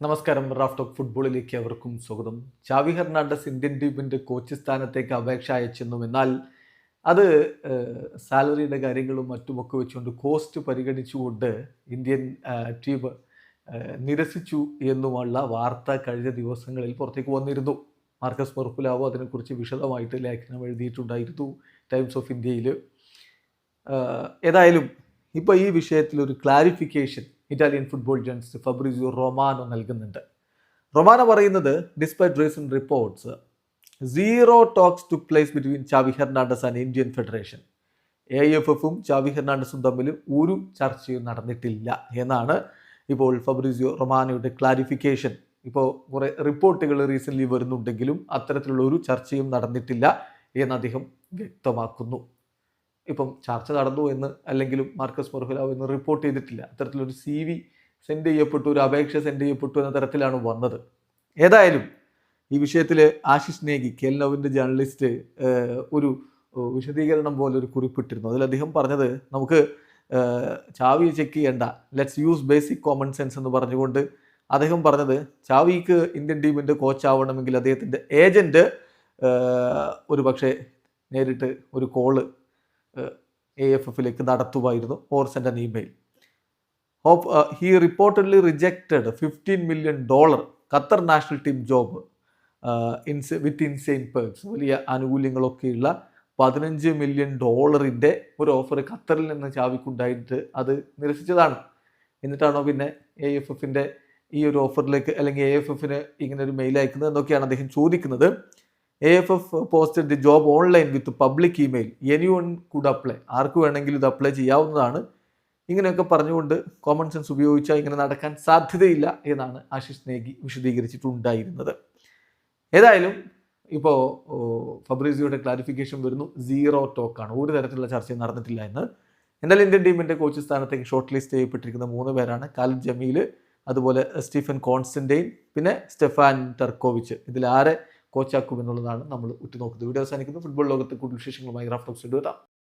നമസ്കാരം. Raf talk ഫുട്ബോളിലേക്ക് അവർക്കും സ്വാഗതം. ചാവി ഹെർണാണ്ടസ് ഇന്ത്യൻ ടീമിന്റെ കോച്ച് സ്ഥാനത്തേക്ക് അപേക്ഷ അയച്ചെന്നും എന്നാൽ അത് സാലറിയുടെ കാര്യങ്ങളും മറ്റുമൊക്കെ വെച്ചുകൊണ്ട് കോസ്റ്റ് പരിഗണിച്ചുകൊണ്ട് ഇന്ത്യൻ ടീം നിരസിച്ചു എന്നുമുള്ള വാർത്ത കഴിഞ്ഞ ദിവസങ്ങളിൽ പുറത്തേക്ക് വന്നിരുന്നു. മാർക്കസ് മർഫുലാവോ അതിനെക്കുറിച്ച് വിശദമായിട്ട് ലേഖനം എഴുതിയിട്ടുണ്ടായിരുന്നു ടൈംസ് ഓഫ് ഇന്ത്യയിൽ ഏതായാലും ഇപ്പോൾ ഈ വിഷയത്തിൽ ഒരു clarification Italian football journalist Fabrizio Romano നൽകുന്നുണ്ട്. റൊമാനോ പറയുന്നത് despite recent reports zero talks took place between Xavi Hernandez and Indian federation A F എഫും ചാവി ഹെർണാണ്ടസും തമ്മിൽ ഒരു ചർച്ചയും നടന്നിട്ടില്ല എന്നാണ് ഇപ്പോൾ ഫബ്രിസിയോ റൊമാനോയുടെ ക്ലാരിഫിക്കേഷൻ ഇപ്പോൾ കുറേ റിപ്പോർട്ടുകൾ റീസെന്റ്ലി വരുന്നുണ്ടെങ്കിലും അത്തരത്തിലുള്ള ഒരു ചർച്ചയും നടന്നിട്ടില്ല എന്ന് അദ്ദേഹം വ്യക്തമാക്കുന്നു. ഇപ്പം ചർച്ച നടന്നു എന്ന് അല്ലെങ്കിലും മാർക്കസ് മൊർഹുലാവ് എന്ന് റിപ്പോർട്ട് ചെയ്തിട്ടില്ല. അത്തരത്തിലൊരു സി വി സെൻഡ് ചെയ്യപ്പെട്ടു ഒരു അപേക്ഷ സെൻഡ് ചെയ്യപ്പെട്ടു എന്ന തരത്തിലാണ് വന്നത്. ഏതായാലും ഈ വിഷയത്തിൽ ആശിഷ് നേഗി കേൽനോവിന്റെ ജേർണലിസ്റ്റ് ഒരു വിശദീകരണം പോലെ ഒരു കുറിപ്പിട്ടിരുന്നു. അതിൽ അദ്ദേഹം പറഞ്ഞത് നമുക്ക് ചാവി ചെക്ക് ചെയ്യേണ്ട. Let's use basic common sense എന്ന് പറഞ്ഞുകൊണ്ട് അദ്ദേഹം പറഞ്ഞത് ചാവിക്ക് ഇന്ത്യൻ ടീമിന്റെ കോച്ച് ആവണമെങ്കിൽ അദ്ദേഹത്തിന്റെ ഏജന്റ് ഒരു പക്ഷേ നേരിട്ട് ഒരു കോൾ എ എഫ് എഫിലേക്ക് നടത്തുമായിരുന്നു an email hope he reportedly rejected fifteen million dollar Qatar national team job ins with insane purse വലിയ ആനുകൂല്യങ്ങളൊക്കെയുള്ള പതിനഞ്ച് മില്യൺ ഡോളറിന്റെ ഒരു ഓഫർ ഖത്തറിൽ നിന്ന് ചാവിക്കുണ്ടായിട്ട് അത് നിരസിച്ചതാണ്. എന്നിട്ടാണോ പിന്നെ എ എഫ് എഫിന്റെ ഈ ഒരു ഓഫറിലേക്ക് അല്ലെങ്കിൽ എ എഫ് എഫിന് ഇങ്ങനെ ഒരു മെയിൽ അയക്കുന്നത് എന്നൊക്കെയാണ് അദ്ദേഹം ചോദിക്കുന്നത്. Posted the job online with public email anyone could apply ആർക്ക് വേണമെങ്കിലും ഇത് അപ്ലൈ ചെയ്യാവുന്നതാണ്. ഇങ്ങനെയൊക്കെ പറഞ്ഞുകൊണ്ട് കോമൺ സെൻസ് ഉപയോഗിച്ചാൽ ഇങ്ങനെ നടക്കാൻ സാധ്യതയില്ല എന്നാണ് ആശിഷ് നേഗി വിശദീകരിച്ചിട്ടുണ്ടായിരുന്നത്. ഏതായാലും ഇപ്പോൾ ഫബ്രീസിയുടെ ക്ലാരിഫിക്കേഷൻ വരുന്നു. സീറോ ടോക്കാണ് ഒരു തരത്തിലുള്ള ചർച്ചയും നടന്നിട്ടില്ല എന്ന് എന്നാൽ ഇന്ത്യൻ ടീമിന്റെ കോച്ച് സ്ഥാനത്തേക്ക് ഷോർട്ട് ലിസ്റ്റ് ചെയ്യപ്പെട്ടിരിക്കുന്ന മൂന്ന് പേരാണ്. കാലിദ് ജമീൽ അതുപോലെ സ്റ്റീഫൻ കോൺസ്റ്റന്റൈൻ പിന്നെ സ്റ്റെഫാൻ ടെർക്കോവിച്ച്. ഇതിൽ ആരെ കോച്ചാക്കും എന്നുള്ളതാണ് നമ്മൾ ഉറ്റുനോക്കുന്നത്. വീഡിയോ അവസാനിക്കുന്നു. ഫുട്ബോൾ ലോകത്ത് കൂടുതൽ വിശേഷങ്ങളുമായി റാഫ്റ്റോക്സ് എത്താം.